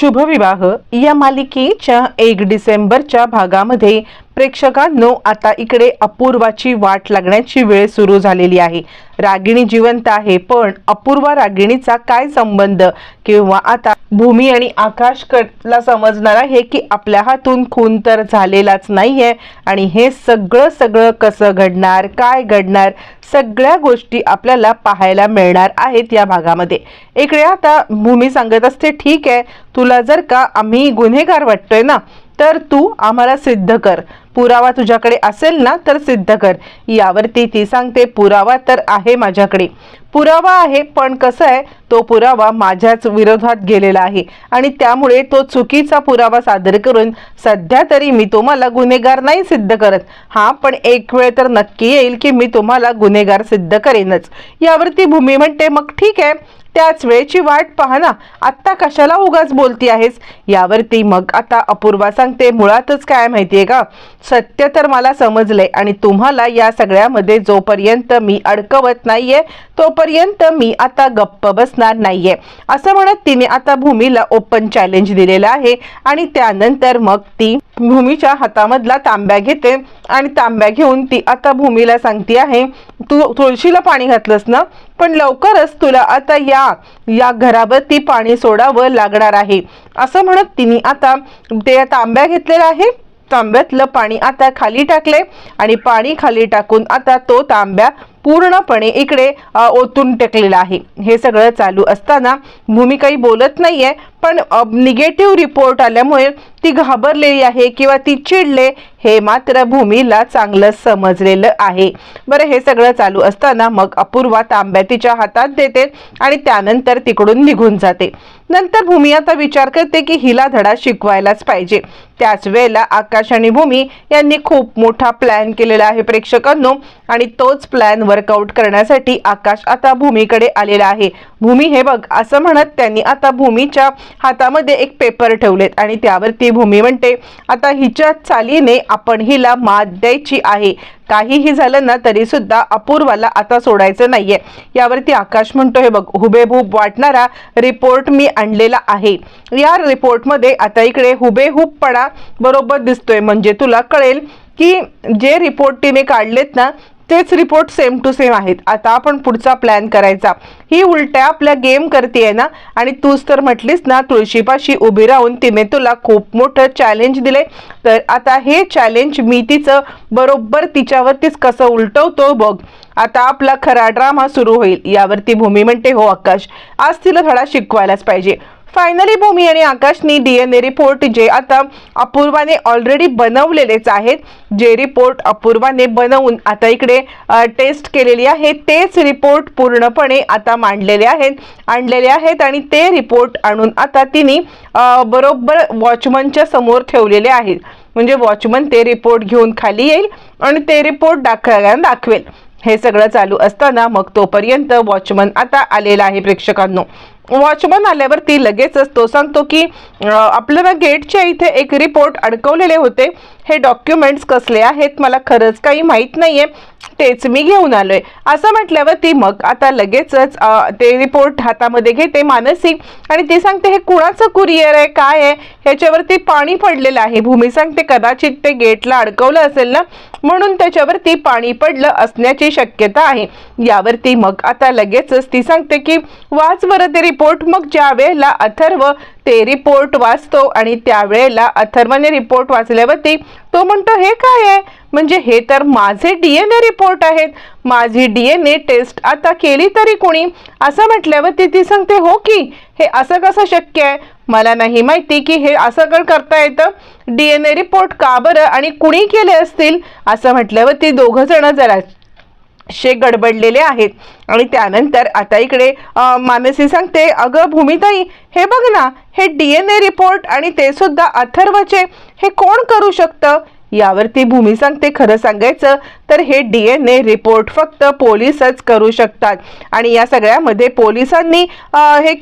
शुभविवाह या मालिकेच्या एक डिसेंबरच्या भागामध्ये प्रेक्षकांनो आता इकडे अपूर्वाची वाट लागण्याची वेळ सुरू झालेली आहे. रागिणी जिवंत आहे पण अपूर्वा रागिणीचा काय संबंध? किंवा आता भूमी आणि आकाश ला समजणार आहे की आपल्या हातून खून तर झालेलाच नाहीये. आणि हे सगळं सगळं कसं घडणार काय घडणार? सगळ्या गोष्टी आपल्याला पाहायला मिळणार आहेत या भागामध्ये. इकडे आता भूमी सांगत असते ठीक आहे तुला जर का आम्ही गुन्हेगार वाटतोय ना तर तू आम्हाला सिद्ध कर. पुरावा तुझ्याकडे असेल ना तर सिद्ध कर. यावरती ती सांगते पुरावा तर आहे माझ्याकडे. पुरावा आहे पण कसं आहे तो पुरावा माझ्याच विरोधात गेलेला आहे. आणि त्यामुळे तो चुकीचा पुरावा सादर करून सध्या तरी मी तुम्हाला गुन्हेगार नाही सिद्ध करत. हां पण एक वेळ तर नक्की येईल की मी तुम्हाला गुन्हेगार सिद्ध करेनच. यावरती भूमी म्हणते मग ठीक आहे त्याच वेळेची वाट पहा ना. आत्ता कशाला उगाच बोलती आहेस? यावरती मग आता अपूर्वा सांगते मुळातच काय माहितीये का? सत्य तर मला समजलंय आणि तुम्हाला या सगळ्यामध्ये जोपर्यंत मी अडकवत नाहीये तोपर्यंत मी आता गप्प बसणार नाहीये. असं म्हणत तिने आता भूमीला ओपन चॅलेंज दिलेलं आहे आणि त्यानंतर मग ती भूमीच्या हातामधला तांब्या घेते आणि तांब्या घेऊन ती आता भूमीला सांगते आहे तू तुळशीला पाणी घातलंस ना? पण लवकरच तुला आता या या घरावरती पाणी सोडावं लागणार आहे. असं म्हणत तिने आता ते तांब्या घेतलेला आहे तांब्यातलं पाणी आता खाली टाकले आणि पाणी खाली टाकून आता तो तांब्या पूर्णपणे इकडे ओतून टेकलेला आहे. हे सगळं चालू असताना भूमी काही बोलत नाहीये पण निगेटिव्ह रिपोर्ट आल्यामुळे ती घाबरलेली आहे किंवा ती चिडले हे मात्र भूमीला चांगलं समजलेलं आहे. बरं हे सगळं चालू असताना मग अपूर्वा तांब्या तिच्या हातात देते आणि त्यानंतर तिकडून निघून जाते. नंतर भूमी आता विचार करते की हिला धडा शिकवायलाच पाहिजे. त्याच वेळेला आकाश आणि भूमी यांनी खूप मोठा प्लॅन केलेला आहे प्रेक्षकांनो आणि तोच प्लॅन वर्कआउट करण्यासाठी आकाश आता भूमीकडे आलेला आहे. भूमी हे बघ असं म्हणत त्यांनी आता भूमीच्या हातामध्ये एक पेपर ठेवलेत आणि त्यावरती भूमी म्हणते आता हिच्या चालीने आपण हिला मात द्यायची आहे. काहीही झालं ना तरी सुद्धा अपूर्वाला आता सोडायचं नाहीये. यावरती आकाश म्हणतो हे बघ हुबेहूब वाटणारा रिपोर्ट मी आणलेला आहे. या रिपोर्टमध्ये आता इकडे हुबेहूबपणा बरोबर दिसतोय. म्हणजे तुला कळेल की जे रिपोर्ट तिने काढलेत ना तेच रिपोर्ट सेम टू सेम आहेत. आता आपण पुढचा प्लॅन करायचा. ही उलट्या आपल्या गेम करते ना आणि तूच तर म्हटलीस ना तुळशीपाशी उभी राहून तिने तुला खूप मोठं चॅलेंज दिले तर आता हे चॅलेंज मी तिचं बरोबर तिच्यावरतीच कसं उलटवतो बघ. आता आपला खरा ड्रामा सुरू होईल. यावरती भूमी म्हणते हो आकाश आज तिला थोडा शिकवायलाच पाहिजे. फायनली भूमी आणि आकाशनी डी एन ए रिपोर्ट जे आता अपूर्वाने ऑलरेडी बनवलेलेच आहेत जे रिपोर्ट अपूर्वाने बनवून आता इकडे टेस्ट केलेली आहे. तेच रिपोर्ट पूर्णपणे आता मांडलेले आहेत आणलेले आहेत आणि ते रिपोर्ट आणून आता तिने बरोबर वॉचमनच्या समोर ठेवलेले आहेत. म्हणजे वॉचमन ते रिपोर्ट घेऊन खाली येईल आणि ते रिपोर्ट दाखवायला दाखवेल. हे सगळं चालू असताना मग तोपर्यंत वॉचमन आता आलेला आहे प्रेक्षकांनो. वॉचमन आल्यावरती लगेचच तो सांगतो की आपल्याला गेटच्या इथे एक रिपोर्ट अडकवलेले होते. हे डॉक्युमेंट्स कसले आहेत मला खरंच काही माहीत नाही आहे तेच मी घेऊन आलो आहे असं म्हटल्यावरती मग आता लगेचच ते रिपोर्ट हातामध्ये घेते मानसी आणि ती सांगते हे कुणाचं कुरिअर आहे? काय आहे? ह्याच्यावरती पाणी पडलेलं आहे. भूमी सांगते कदाचित ते गेटला अडकवलं असेल ना? म्हणून त्याच्यावरती पाणी पडलं असण्याची शक्यता आहे. यावरती मग आता लगेचच ती सांगते की वाच बरं ते रिपोर्ट मग ज्या वेळेला अथर्व ते रिपोर्ट वाचतो आणि त्यावेळेला अथर्वने रिपोर्ट वाचल्यावरती तो म्हणतो हे काय आहे? म्हणजे हे तर माझे डी एन ए रिपोर्ट आहेत. माझी डी एन ए टेस्ट आता केली तरी कोणी? असं म्हटल्यावरती ती सांगते हो की हे असं कसं शक्य आहे? मला नाही माहिती की हे असं कण करता येतं. डी एन ए रिपोर्ट का बरं? आणि कुणी केले असतील? असं म्हटल्यावरती दोघं जण जरा शे गडबडलेले आहेत. आणि त्यानंतर आता इकडे मानसी सांगते अगं भूमिताई हे बघ ना हे डी एन ए रिपोर्ट आणि ते सुद्धा अथर्वचे हे कोण करू शकतं? यावरती भूमी सांगते खरं सांगायचं तर हे डी एन ए रिपोर्ट फक्त पोलिसच करू शकतात. आणि या सगळ्यामध्ये पोलिसांनी हे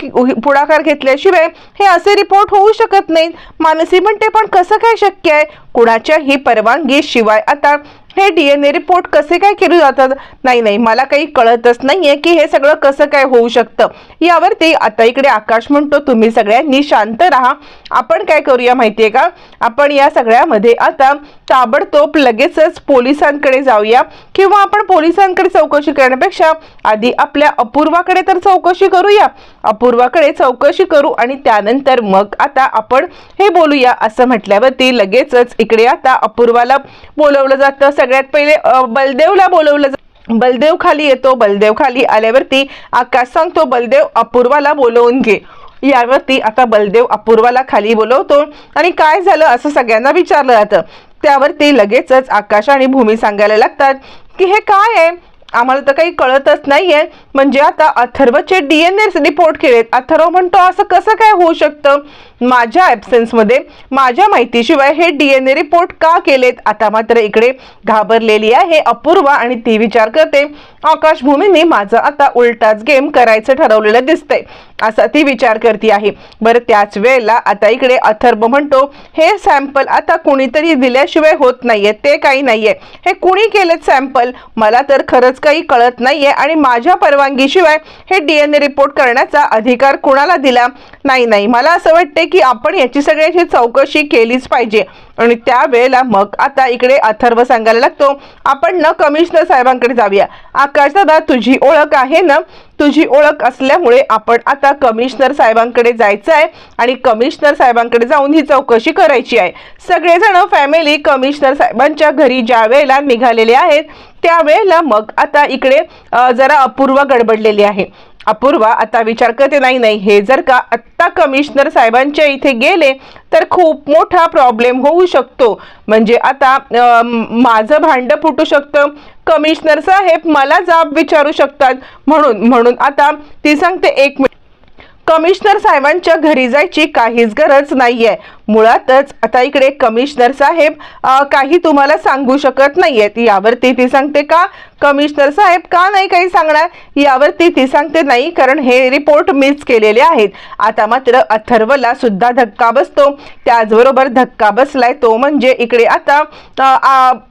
पुढाकार घेतल्याशिवाय हे असे रिपोर्ट होऊ शकत नाहीत. मानसी म्हणते पण कसं काय शक्य आहे? कुणाच्याही परवानगी शिवाय आता हे डी एन ए रिपोर्ट कसे काय केले जातात? नाही नाही मला काही कळतच नाहीये की हे सगळं कसं काय होऊ शकतं. यावरती आता इकडे आकाश म्हणतो तुम्ही सगळ्यांनी शांत राहा. आपण काय करूया माहितीये का? आपण या सगळ्यामध्ये आता ताबडतोब लगेचच पोलिसांकडे जाऊया. किंवा आपण पोलिसांकडे चौकशी करण्यापेक्षा आधी आपल्या अपूर्वाकडे तर चौकशी करूया. अपूर्वाकडे चौकशी करू आणि त्यानंतर मग आता आपण हे बोलूया असं म्हटल्यावरती लगेचच इकडे आता अपूर्वाला बोलवलं जातं. सगळ्यात पहिले बलदेवला बोलवलं बलदेव खाली येतो बलदेव खाली आल्यावरती आकाश सांगतो बलदेव अपूर्वाला बोलवून घे. यावरती आता बलदेव अपूर्वाला खाली बोलवतो. आणि काय झालं असं सगळ्यांना विचारलं जातं. त्यावरती लगेचच आकाश आणि भूमी सांगायला लागतात की हे काय आहे? आम्हाला तर काही कळतच नाहीये. म्हणजे आता अथर्वचे डी एन एस रिपोर्ट केलेत. अथर्व म्हणतो असं कसं काय होऊ शकतं? माझ्या ॲब्सेन्समध्ये माझ्या माहितीशिवाय हे डी एन ए रिपोर्ट का केलेत? आता मात्र इकडे घाबरलेली आहे अपूर्वा आणि ती विचार करते. आकाशभूमीने माझं आता उलटाच गेम करायचं ठरवलेलं दिसतंय. असा ती विचार करते आहे. बरं त्याच वेळेला आता इकडे अथर्व म्हणतो हे सॅम्पल आता कुणीतरी दिल्याशिवाय होत नाहीये ते काही नाहीये. हे कुणी केलेत सॅम्पल मला तर खरंच काही कळत नाहीये आणि माझ्या परवानगीशिवाय हे डी एन ए रिपोर्ट करण्याचा अधिकार कुणाला दिला? नाही नाही. मला असं वाटते की आपण याची सगळ्याची चौकशी केलीच पाहिजे. आणि त्यावेळेला मग आता इकडे अथर्व सांगायला लागतो आपण न कमिशनर साहेबांकडे जाऊया. आकाश दादा तुझी ओळख आहे ना? तुझी ओळख असल्यामुळे आपण आता कमिशनर साहेबांकडे जायचं आहे आणि कमिशनर साहेबांकडे जाऊन ही चौकशी करायची आहे. सगळेजण फॅमिली कमिशनर साहेबांच्या घरी ज्या वेळेला निघालेले आहेत त्यावेळेला मग आता इकडे जरा अपूर्व गडबडलेली आहे. अपूर्वा आता विचार करते नाही नाही हे जर का आत्ता कमिशनर साहेबांच्या इथे गेले तर खूप मोठा प्रॉब्लेम होऊ शकतो. म्हणजे आता माझं भांडं फुटू शकतं कमिशनर साहेब मला जाब विचारू शकतात म्हणून म्हणून आता ती सांगते एक मिनिट. कमिशनर साहेबांच्या घरी जायची काहीच गरज नाहीये. मुळातच आता इकडे कमिशनर साहेब काही तुम्हाला सांगू शकत नाहीयेत. यावरती ती सांगते का? कमिशनर साहेब का नाही काही सांगणार? यावरती ती सांगते नाही कारण हे रिपोर्ट मीच केलेले आहेत. आता मात्र अथर्वला सुद्धा धक्का बसतो. त्याचबरोबर धक्का बसलाय तो म्हणजे इकडे आता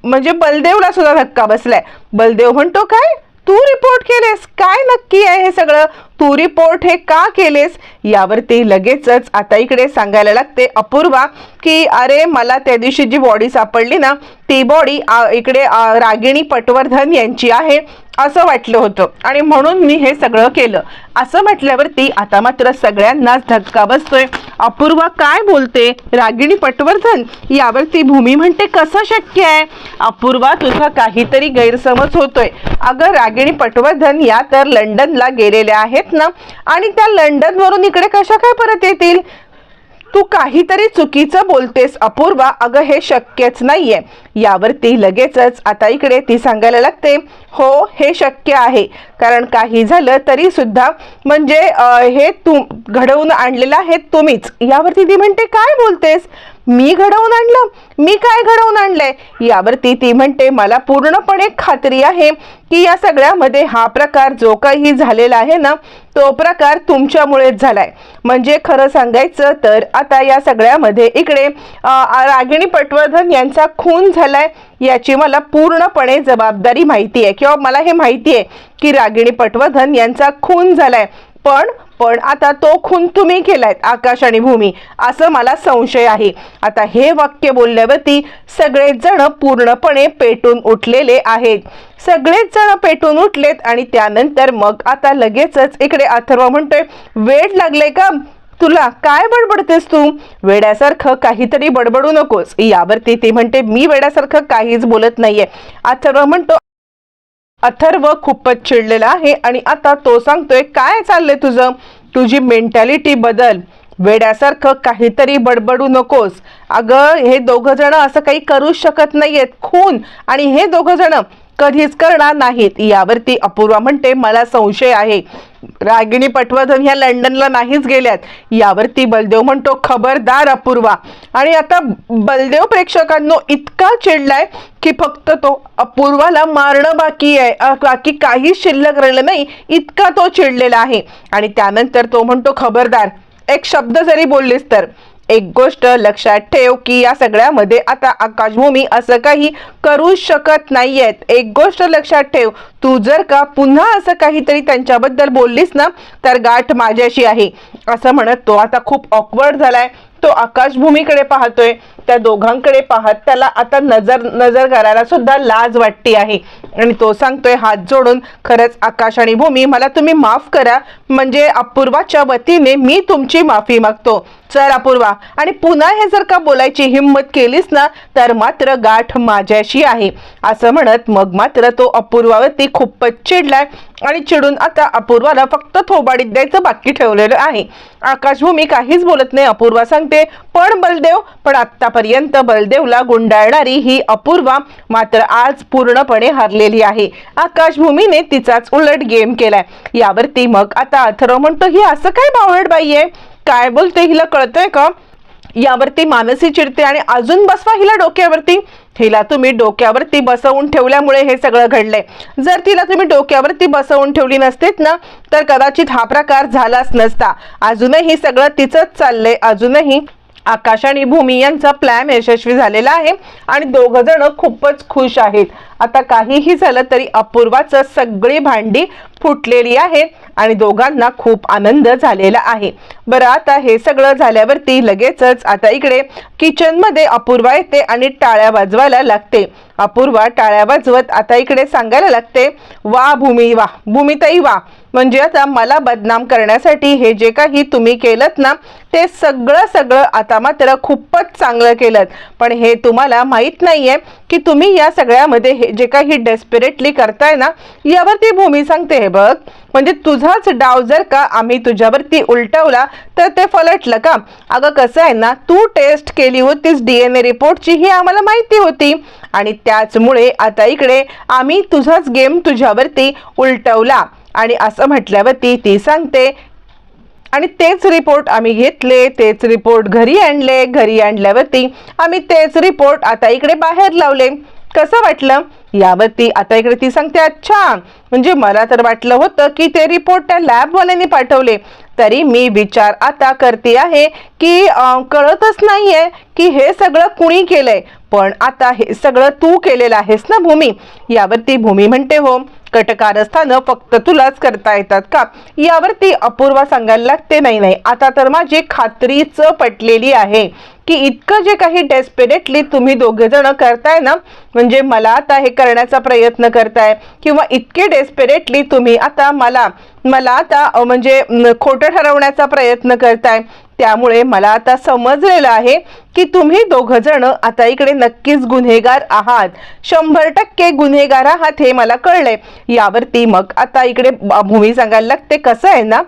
म्हणजे बलदेवला सुद्धा धक्का बसलाय. बलदेव म्हणतो काय? तू रिपोर्ट केलेस? काय नक्की आहे हे सगळं? तू रिपोर्ट हे का केलेस? यावरती लगेचच आता इकडे सांगायला लागते अपूर्वा की अरे मला त्या दिवशी जी बॉडी सापडली ना ती बॉडी इकडे रागिणी पटवर्धन यांची आहे असं वाटलं होतं. आणि म्हणून मी हे सगळं केलं. असं म्हटल्यावरती आता मात्र सगळ्यांनाच धक्का बसतोय. अपूर्वा काय बोलते? रागिणी पटवर्धन यावरती भूमी म्हणते कसं शक्य आहे? अपूर्वा तुझा काहीतरी गैरसमज होतोय. अगं रागिणी पटवर्धन या तर लंडनला गेलेल्या आहेत. आहेत ना? आणि त्या लंडनवरून इकडे कशा काय परत येतील? तू काहीतरी चुकीचं बोलतेस अपूर्वा. अगं हे शक्यच नाहीये. यावरती लगेचच आता इकडे ती सांगायला लागते. हो हे शक्य आहे. कारण काही झालं तरी सुद्धा म्हणजे हे तू घडवून आणलेलं आहे तुम्हीच. यावरती ती म्हणते काय बोलतेस? मी घडवून आणलं? मी काय घडवून आणलंय? यावरती ती म्हणते मला पूर्णपणे खात्री आहे की या सगळ्यामध्ये हा प्रकार जो काही झालेला आहे ना तो प्रकार तुमच्यामुळेच झालाय. म्हणजे खरं सांगायचं तर आता या सगळ्यामध्ये इकडे रागिणी पटवर्धन यांचा खून झालाय याची मला पूर्णपणे जबाबदारी माहिती आहे. किंवा मला हे माहिती आहे की रागिणी पटवर्धन यांचा खून झालाय. पण पण आता तो खून तुम्ही केलायत आकाश आणि भूमी असं मला संशय आहे. आता हे वाक्य बोलल्यावरती सगळेच जण पूर्णपणे पेटून उठलेले आहेत. सगळेच जण पेटून उठलेत आणि त्यानंतर मग आता लगेचच इकडे अथर्व म्हणतोय वेळ लागले का? तुला काय बडबडतेस तू? वेड्यासारखं काहीतरी बडबडू नकोस. यावरती ती म्हणते मी वेड्यासारखं काहीच बोलत नाहीये. अथर्व म्हणतो अथर्व खूपच चिडलेला आहे आणि आता तो सांगतोय काय चाललंय तुझं? तुझी मेंटॅलिटी बदल. वेड्यासारखं काहीतरी बडबडू नकोस. अगं हे दोघं जण असं काही करूच शकत नाहीयेत. खून. आणि हे दोघं जण कधीच करणार नाहीत. यावरती अपूर्वा म्हणते मला संशय आहे. रागिणी पटवर्धन ह्या लंडनला नाहीच गेल्यात. यावरती बलदेव म्हणतो खबरदार अपूर्वा. आणि आता बलदेव प्रेक्षकांनो इतका चिडलाय की फक्त तो अपूर्वाला मारणं बाकी आहे. बाकी काहीच शिल्लक राहिलं नाही इतका तो चिडलेला आहे. आणि त्यानंतर तो म्हणतो खबरदार. एक शब्द जरी बोललीस तर एक गोष्ट लक्षात ठेव की या सगळ्यामध्ये आता आकाशभूमी असं काही करू शकत नाहीयेत. एक गोष्ट लक्षात ठेव तू जर का पुन्हा असं काहीतरी त्यांच्याबद्दल बोललीस ना तर गाठ माझ्याशी आहे. असं म्हणत तो आता खूप ऑकवर्ड झालाय. तो आकाशभूमीकडे पाहतोय त्या दोघांकडे पाहत त्याला आता नजर नजर करायला सुद्धा लाज वाटते आहे. आणि तो सांगतोय हात जोडून खरंच आकाश आणि भूमी मला तुम्ही माफ करा. म्हणजे अपूर्वाच्या वतीने मी तुमची माफी मागतो. चल अपूर्वा आणि पुन्हा हे जर का बोलायची हिंमत केलीस ना तर मात्र गाठ माझ्याशी आहे. असं म्हणत मग मात्र तो अपूर्वावरती खूपच चिडलाय आणि चिडून आता अपूर्वाला फक्त थोबाडीत द्यायचं बाकी ठेवलेलं आहे. आकाशभूमी काहीच बोलत नाही. अपूर्वा सांगते पण बलदेव पण आतापर्यंत बलदेवला गुंडाळणारी ही अपूर्वा मात्र आज पूर्णपणे हरलेली आहे. आकाशभूमीने तिचाच उलट गेम केलाय. यावरती मग आता अथर्व म्हणतो ही असं काय बावळट बाई आहे? काय बोलते हिला कळतंय का? यावरती मानसी चिडते आणि अजून बसवा हिला डोक्यावरती. हिला तुम्ही डोक्यावरती बसवून ठेवल्यामुळे हे सगळं घडलंय. जर तिला तुम्ही डोक्यावरती बसवून ठेवली नसतीत ना तर कदाचित हा प्रकार झालाच नसता. अजूनही सगळं तिचंच चाललंय. अजूनही आकाश आणि भूमी यांचा प्लॅन यशस्वी झालेला आहे आणि दोघ जण खूपच खुश आहेत. आता काहीही झालं तरी अपूर्वाचं सगळी भांडी फुटलेली आहे आणि दोघांना खूप आनंद झालेला आहे. बरं आता हे सगळं झाल्यावरती लगेचच आता इकडे किचनमध्ये अपूर्वा येते आणि टाळ्या वाजवायला लागते. अपूर्वा टाळ्या वाजवत आता इकडे सांगायला लागते वा भूमी वा भूमिताई वा म्हणजे आता मला बदनाम करण्यासाठी हे जे काही तुम्ही केलं ना ते सगळं सगळं आता मात्र खूपच चांगलं केलं पण हे तुम्हाला माहीत नाहीये की तुम्ही या सगळ्यामध्ये हे जे काही डेस्पिरेटली करताय ना यावरती भूमी सांगते. आहे बघ. म्हणजे तुझाच डाव जर का आम्ही तुझ्यावरती उलटवला तर ते फलटलं का? अगं कसं आहे ना तू टेस्ट केली होतीस डी एन ए रिपोर्टची ही आम्हाला माहिती होती. आणि त्याचमुळे आता इकडे आम्ही तुझाच गेम तुझ्यावरती उलटवला. आणि असं म्हटल्यावरती ती सांगते आणि तेच रिपोर्ट आम्ही घेतले तेच रिपोर्ट घरी आणले. घरी आणल्यावरती आम्ही तेच रिपोर्ट आता इकडे बाहेर लावले. कसं वाटलं? यावरती आता इकडे ती सांगते अच्छा म्हणजे मला तर वाटलं होतं की ते रिपोर्ट त्या लॅबवाल्यांनी पाठवले. तरी मी विचार आता करते आहे की कळतच नाहीये की हे सगळं कुणी केलंय. पण आता हे सगळं तू केलेलं आहेस ना भूमी? यावरती भूमी म्हणते हो कटकारस्थानं फक्त तुलाच करता येतात का? यावरती अपूर्वा सांगायला लागते. नाही नाही. आता तर माझी खात्रीच पटलेली आहे की इतकं जे काही डेस्पिरेटली तुम्ही दोघे जण करताय ना म्हणजे मला आता हे करण्याचा प्रयत्न करताय किंवा इतके डेस्पिरेटली तुम्ही आता मला मला आता म्हणजे खोटं ठरवण्याचा प्रयत्न करताय त्यामुळे मला आता समजलेलं आहे की तुम्ही दोघं जण आता इकडे नक्कीच गुन्हेगार आहात. शंभर टक्के गुन्हेगार आहात हे मला कळलंय. यावरती मग आता इकडे भूमी सांगायला लागते. कसं आहे ना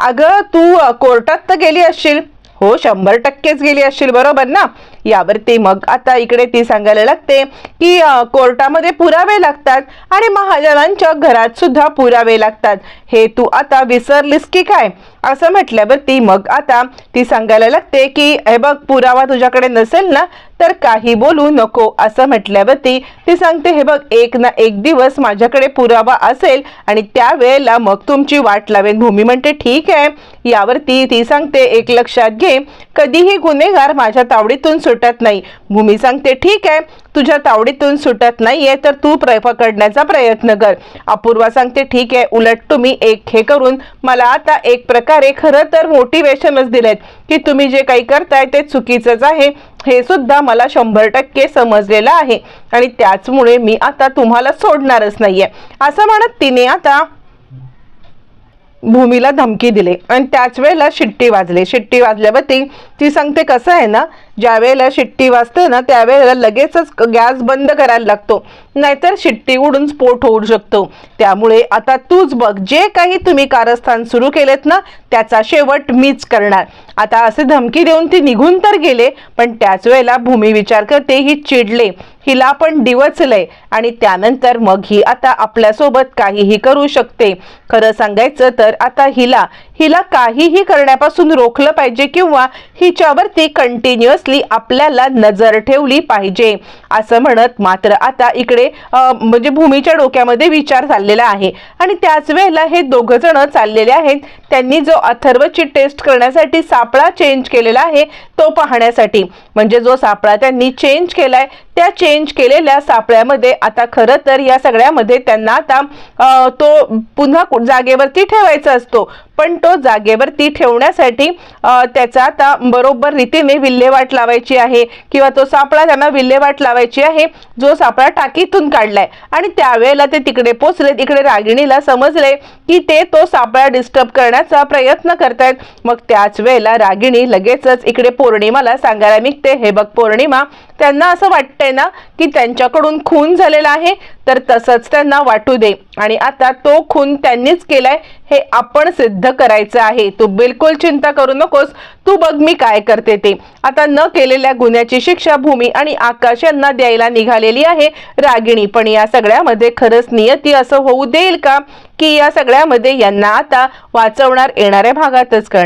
अगं तू कोर्टात तर गेली असशील. हो शंभर टक्केच गेली असशील बरोबर ना? यावरती मग आता इकडे ती सांगायला लागते की कोर्टामध्ये पुरावे लागतात आणि महाजनांच्या घरात सुद्धा पुरावे लागतात. हे तू आता विसरलीस की काय? असं म्हटल्यावर ती मग आता ती सांगायला लागते की हे बघ पुरावा तुझ्याकडे नसेल ना तर काही बोलू नको असं म्हटल्यावरती ती सांगते हे बघ एक ना एक दिवस माझ्याकडे पुरावा असेल आणि त्यावेळेला मग तुमची वाट लावेन. भूमी म्हणते ठीक आहे. यावरती ती सांगते एक लक्षात घे कधीही गुन्हेगार माझ्या तावडीतून सुटत नाही. भूमी सांगते ठीक आहे. तुझ्या तावडीतून सुटत नाहीये तर तू प्र पकडण्याचा प्रयत्न कर. अपूर्वा सांगते ठीक आहे उलट तुम्ही एक हे करून मला आता एक प्रकारे खरं तर मोटिवेशनच दिलेत की तुम्ही जे काही करताय ते चुकीचंच आहे. हे सुद्धा मला शंभर टक्के समजलेलं आहे आणि त्याचमुळे मी आता तुम्हाला सोडणारच नाहीये. असं म्हणत तिने आता भूमीला धमकी दिली. आणि त्याच वेळेला शिट्टी वाजली. शिट्टी वाजल्यावरती ती सांगते कसं आहे ना ज्या वेळेला शिट्टी वाजते ना त्यावेळेला लगेचच गॅस बंद करायला लागतो. नाहीतर शिट्टी उडून स्फोट होऊ शकतो. त्यामुळे आता तूच बघ जे काही तुम्ही कारस्थान सुरू केलेत ना त्याचा शेवट मीच करणार. आता असे धमकी देऊन ती निघून तर गेले पण त्याच वेळेला भूमी विचार करते ही चिडले. हिला पण डिवचलंय आणि त्यानंतर मग ही आता आपल्यासोबत काहीही करू शकते. खरं सांगायचं तर तर आता हिला हिला काहीही करण्यापासून रोखलं पाहिजे किंवा हिच्यावरती कंटिन्युअसली आपल्याला नजर ठेवली पाहिजे असं म्हणत मात्र आता इकडे म्हणजे भूमीच्या डोक्यामध्ये विचार चाललेला आहे. आणि त्याच वेळेला हे दोघ जण चाललेले आहेत. त्यांनी जो अथर्वची टेस्ट करण्यासाठी सापळा चेंज केलेला आहे तो पाहण्यासाठी. म्हणजे जो सापळा त्यांनी चेंज केलाय त्या चेंज केलेल्या सापळ्यामध्ये आता खरं तर या सगळ्यामध्ये त्यांना आता तो पुन्हा जागेवरती ठेवायचा असतो. पण तो जागेवरती ठेवण्यासाठी त्याचा आता बरोबर रीतीने विल्हेवाट लावायची आहे किंवा तो सापळा त्यांना विल्हेवाट लावायची आहे जो सापळा टाकीतून काढलाय. आणि त्यावेळेला ते तिकडे पोचले तिकडे रागिणीला समजले की ते तो सापळा डिस्टर्ब करण्याचा प्रयत्न करतायत. मग त्याच वेळेला रागिणी लगेचच इकडे पौर्णिमाला सांगायला निघते. हे बघ पौर्णिमा त्यांना असं वाटतंय ना की त्यांच्याकडून खून झालेला आहे तर तसंच त्यांना वाटू दे. आणि आता तो खून त्यांनीच केलाय हे आपण सिद्ध करायचं आहे. तू बिलकुल चिंता करू नकोस. तू बघ मी काय करते ते. आता न केलेल्या गुन्ह्याची शिक्षा भूमी आणि आकाश यांना द्यायला निघालेली आहे रागिणी. पण या सगळ्यामध्ये खरंच नियती असं होऊ देईल का? की या सगळ्यामध्ये यांना आता वाचवणार येणाऱ्या भागातच कळ